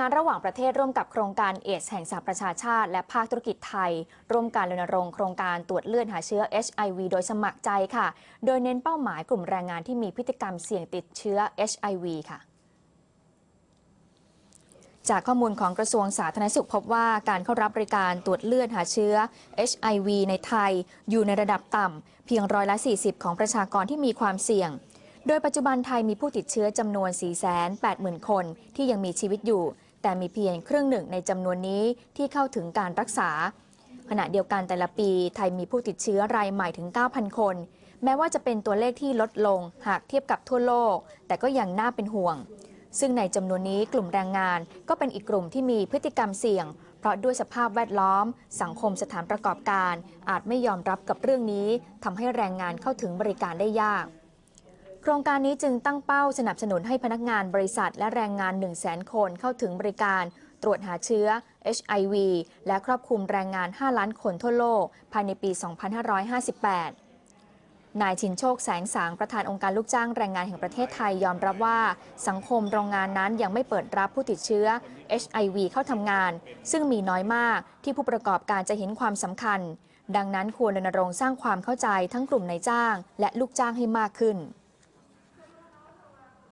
งานระหว่างประเทศร่วมกับโครงการเอดส์แห่งสหประชาชาติ และภาคธุรกิจไทย ร่วมการรณรงค์โครงการตรวจเลือดหาเชื้อ HIV โดยสมัครใจค่ะ โดยเน้นเป้าหมายกลุ่มแรงงานที่มีพฤติกรรมเสี่ยงติดเชื้อ HIV ค่ะจากข้อมูลของกระทรวงสาธารณสุขพบว่าการเข้ารับบริการตรวจเลือดหาเชื้อ HIV ในไทย อยู่ในระดับต่ำเพียงร้อยละ 40 ของประชากรที่มีความเสี่ยง โดยปัจจุบันไทยมีผู้ติดเชื้อจำนวน 480,000 คนที่ยังมีชีวิตอยู่ แต่มีเพียงครึ่งหนึ่งในจำนวนนี้ที่เข้าถึงการรักษา ขณะเดียวกันแต่ละปีไทยมีผู้ติดเชื้อรายใหม่ถึง 9,000 คน แม้ว่าจะเป็นตัวเลขที่ลดลงหากเทียบกับทั่วโลก แต่ก็ยังน่าเป็นห่วง ซึ่งในจำนวนนี้กลุ่มแรงงานก็เป็นอีกกลุ่มที่มีพฤติกรรมเสี่ยง เพราะด้วยสภาพแวดล้อม สังคมสถานประกอบการ อาจไม่ยอมรับกับเรื่องนี้ทำให้แรงงานเข้าถึงบริการได้ยาก โครงการนี้จึงตั้งเป้าสนับสนุนให้พนักงานบริษัทและแรงงาน 1 0 0 0 0แคนเข้าถึงบริการ ตรวจหาเชื้อ HIV และครอบคลุมแรงงาน 5 ล้านคนทั่วโลก ภายในปี 2558นายชินโชคแสงสางประธานองค์การลูกจ้างแรงงานแห่งประเทศไทยยอมรับว่า สังคมโรงงานนั้นยังไม่เปิดรับผู้ติดเชื้อ HIV เข้าทำงาน ซึ่งมีน้อยมากที่ผู้ประกอบการจะเห็นความสำคัญ ดังนั้นควรรณรงค์สร้างความเข้าใจทั้งกลุ่มนายจ้าง และลูกจ้างให้มากขึ้น